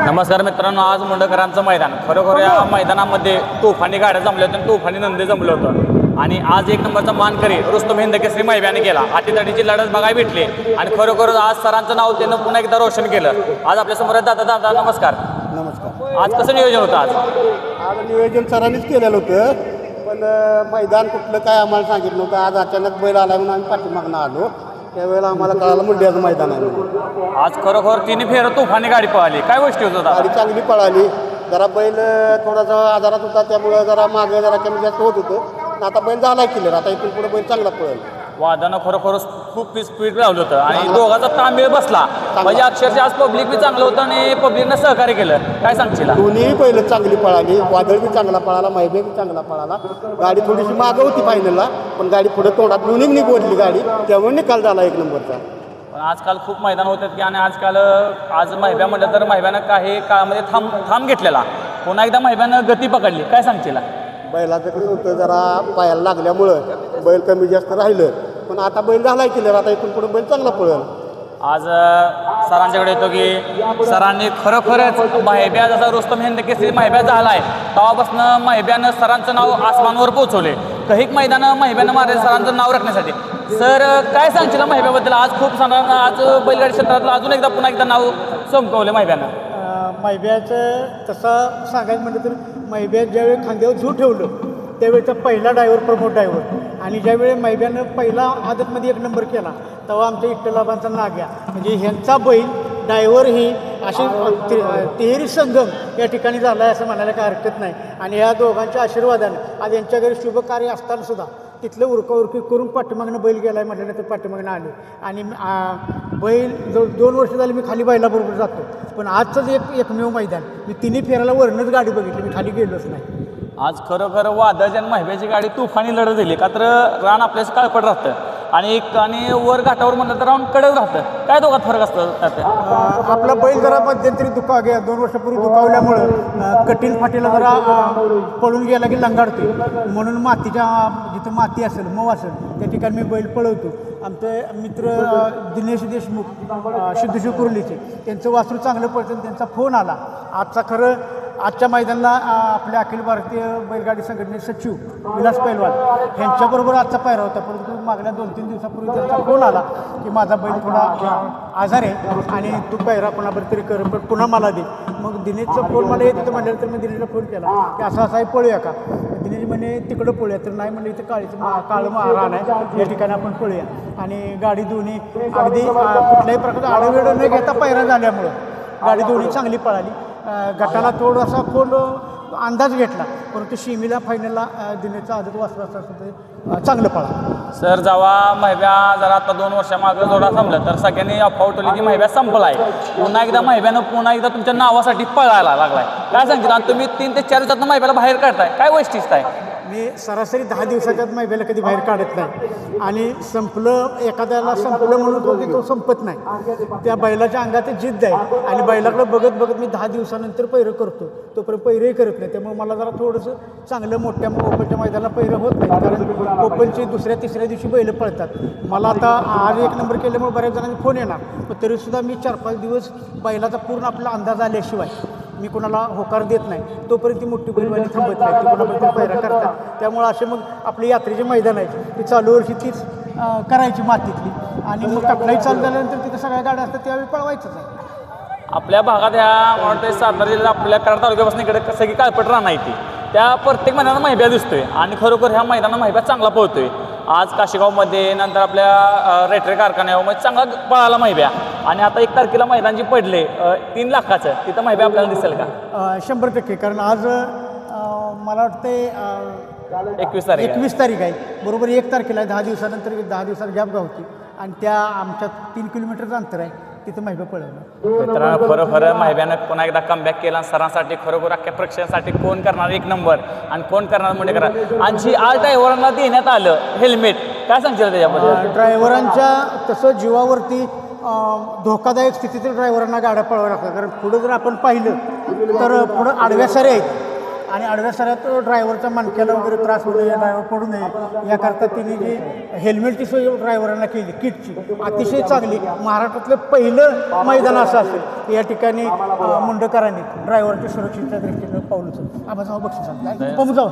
नमस्कार मित्रांनो आज मुंडकरांचं मैदान. खरोखर या मैदानामध्ये तोफानी गाड्या जमल्या होत्या आणि तोफानी नंदी जमलं होतं. आणि आज एक नंबरचा मानकरी रुस्तम हिंद केसरी मैब्याने केला हातीतडीची लढत बघायला भेटली. आणि खरोखर आज सरांचं नाव त्यानं पुन्हा एकदा रोशन केलं. आज आपल्यासमोर आहेत दादा. दादा नमस्कार. नमस्कार. आज कसं नियोजन होतं आज? आज नियोजन सरांनीच केलेलं होतं. पण मैदान कुठलं काय आम्हाला सांगितलं नव्हतं. आज अचानक बैल आला म्हणून आम्ही पाठीमागनं आलो. त्यावेळेला आम्हाला कळालं मुंड्याचं मैदान आहे म्हणून. आज खरोखर तिने फेर तोफानी गाडी पळाली. काय गोष्टी होत गाडी चांगली पळाली. जरा बैल अं, थोडासा आजारात होता त्यामुळं जरा मागे जरा कमी जास्त होत होतं. आता बैल झाला क्लिअर आता इथून पुढे बैल चांगला पळेल. वादानं खरोखर खूप स्पीड लावलं होतं. आणि दोघाचा तांबीळ बसला. म्हणजे अक्षरशः आज पब्लिक बी चांगलं होतं आणि पब्लिकनं सहकार्य केलं. काय सांगशील? दोन्ही बैल चांगली पळाली. वादळ बी चांगला पळाला मैबे बी चांगला पळाला. गाडी थोडीशी मागं होती फायनलला पण गाडी पुढे तोंडात दोन्ही निघवली गाडी. त्यामुळे निकाल झाला एक नंबरचा. पण आजकाल खूप मैदान होतात की आणि आजकाल आज महिब्या म्हटलं तर महिब्यानं काही काळामध्ये थांब थांब घेतलेला. पुन्हा एकदा महिब्यानं गती पकडली. काय सांगशील? बैलाचं कसं होतं जरा पायाला लागल्यामुळं बैल कमी जास्त राहिलं. पण आता बैल झालाय क्लिअर आता इथून पुढे बैल चांगला पळेल. आज अ, सरांच्याकडे येतो की सरांनी खरोखरच माहिब्या जसा रुस्तम हिंद केसरी माहिब्या झाला आहे तेव्हापासून माहिब्यानं सरांचं नाव आसमानवर पोहोचवले. कैक मैदानं माहिब्यानं मारले सरांचं नाव राखण्यासाठी. सर काय सांगशील माहिब्याबद्दल? आज खूप सरांना आज बैलगाडी क्षेत्रातलं अजून एकदा पुन्हा एकदा नाव चमकवलं माहिब्यानं. मैब्याचं तसं सांगायचं म्हटलं तर मैब्यात ज्यावेळी खांद्यावर झू ठेवलं त्यावेळेचा पहिला ड्रायव्हर प्रमोद ड्रायव्हर आणि ज्यावेळी मैब्यानं पहिला आदतमध्ये एक नंबर केला तेव्हा आमच्या इट्टलाबांचा नाग्या म्हणजे ह्यांचा बैल डायव्हर ही अशी ति- तिहेरी संगम या ठिकाणी झाला आहे असं म्हणायला काही हरकत नाही. आणि ह्या दोघांच्या आशीर्वादाने आज यांच्या घरी शुभ कार्य असताना सुद्धा तिथलं उरकाउरकी करून पाठीमागनं बैल गेला आहे म्हटल्यानंतर पाठीमागनं आले. आणि बैल जवळ दोन वर्ष झाली मी खाली बैलाबरोबर जातो पण आजचंच एक एकमेव मैदान मी तिन्ही फेराला वरणच गाडी बघितली मी खाली गेलोच नाही. आज खरोखर वादळ आणि महिब्याची गाडी तुफानी लढत दिली का तर रान आपल्याच काळपट राहतं. आणि एक आणि वर घाटावर म्हणलं तर राऊंड कडक राहतं. काय दोघात फरक असतं त्यात आपला बैल जरा मध्यंतरी दुखा गे दोन वर्षापूर्वी दुखावल्यामुळं आ, कटील फाटीला जरा पळून गेला की लंगाडतो म्हणून मातीच्या जिथं माती असेल मऊ असेल त्या ठिकाणी मी बैल पळवतो. आमचे मित्र दिनेश देशमुख आ, सिद्धेश्वर कुर्लीचे त्यांचं वासरू चांगलं पडतं त्यांचा फोन आला. आजचा खरं आजच्या मैदानाला आपल्या अखिल भारतीय बैलगाडी संघटनेचे सचिव विलास पैलवाल ह्यांच्याबरोबर आजचा पायरा होता. परंतु मागल्या दोन तीन दिवसापूर्वी त्यांचा फोन आला की माझा बैल थोडा आजार आहे आणि तू पायरा कोणाबरोबर तरी कर पण पुन्हा मला दे. मग दिनेशचा फोन मला येत होतं म्हटलं तर मी दिनेशला फोन केला की असं असं आहे पळूया का? दिनेश म्हणे तिकडं पळूया. तर नाही म्हणलं इथं काळीचं मा काळं माराण आहे. या ठिकाणी आपण पळूया. आणि गाडी दोन्ही अगदी कुठल्याही प्रकारचं आडवेड न घेता पैरा झाल्यामुळं गाडी दोन्ही चांगली पळाली. गटाला थोडासा खोल अंदाज घेतला. परंतु शिमीला फायनलला दिनेशचा आदत वाचला असता ते चांगलं पळा सर जेव्हा महिब्या जरा आता दोन वर्षामागं जोडा संपलं तर सगळ्यांनी अफवा उठवली की महिब्या संपला आहे पुन्हा एकदा महिब्यानं पुन्हा एकदा तुमच्या नावासाठी पळायला लागलाय. काय सांगितलं आणि तुम्ही तीन ते चार दिवसात महिब्याला बाहेर काढताय. काय वैशिष्ट्य आहे? मी सरासरी दहा दिवसाच्यात मैब्याला कधी बाहेर काढत नाही. आणि संपलं एखाद्याला संपलं म्हणून तो की तो संपत नाही. त्या बैलाच्या अंगात जिद्द आहे. आणि बैलाकडे बघत बघत मी दहा दिवसानंतर पैरं करतो. तोपर्यंत पैरंही करत नाही. त्यामुळे मला जरा थोडंसं चांगलं मोठ्या ओपनच्या मैदानाला पैरं होत नाही. कारण ओपनची दुसऱ्या तिसऱ्या दिवशी बैलं पळतात. मला आता आज एक नंबर केल्यामुळे बऱ्याच जणांनी फोन येणार. पण तरीसुद्धा मी चार पाच दिवस बैलाचा पूर्ण आपला अंदाज आल्याशिवाय मी कोणाला होकार देत नाही. तोपर्यंत ती मोठी बैलवाली थांबत नाही. ती कोणाबद्दल पैरा करतात. त्यामुळं असे मग आपली यात्रेचे मैदान आहे. ती चालू वर्षी तीच करायची मातीतली. आणि मग कटलाई चालू झाल्यानंतर तिथं सगळ्या गाड्या असतात त्यावेळी पळवायचंच आहे. आपल्या भागात ह्या मला वाटतं सातारा जिल्ह्यात आपल्या कराड तालुक्यापासून इकडे सगळी काळपट राहणार ती. त्या प्रत्येक मैदानात महिब्या दिसतोय. आणि खरोखर ह्या मैदानात महिब्या चांगला पळतोय. आज काशीगावमध्ये नंतर आपल्या रेटरे कारखान्यामध्ये चांगला पळाला महिब्या. आणि आता एक तारखेला मैदान जे पडले तीन लाखाचं. तिथं महिब्या आपल्याला दिसेल का? शंभर टक्के. कारण आज मला वाटते एकवीस तारीख एकवीस तारीख आहे. बरोबर एक तारखेला आहे. दहा दिवसानंतर दहा दिवसात गॅप गावती आणि त्या आमच्या तीन किलोमीटरचं अंतर आहे तिथं महिबा पळवलं. मित्रांनो खरोखर महिब्यानं पुन्हा एकदा कमबॅक केला. सरांसाठी खरोखर अख्ख्या प्रेक्षकांसाठी कोण करणार एक नंबर आणि कोण करणार म्हणजे करा. आणि जी आल ड्रायव्हरांना देण्यात आलं हेल्मेट काय सांगशील त्याच्याबद्दल? ड्रायव्हरांच्या तसं जीवावरती धोकादायक स्थितीतील ड्रायव्हरांना गाड्या पळवाव्या लागतात. कारण पुढं जर आपण पाहिलं तर पुढं आडव्या सारे आहेत. आणि आडव्या सरात ड्रायव्हरच्या मणक्याला वगैरे त्रास होऊ नये ड्रायव्हर पडू नये. याकरता तिने जी हेल्मेटची सोय ड्रायव्हरांना केली किटची अतिशय चांगली. महाराष्ट्रातलं पहिलं मैदान असं असेल. या ठिकाणी मुंडकरांनी ड्रायव्हरच्या सुरक्षेच्या दृष्टीनं पाऊल उचललं. आबाजाव बक्षीस जाऊ.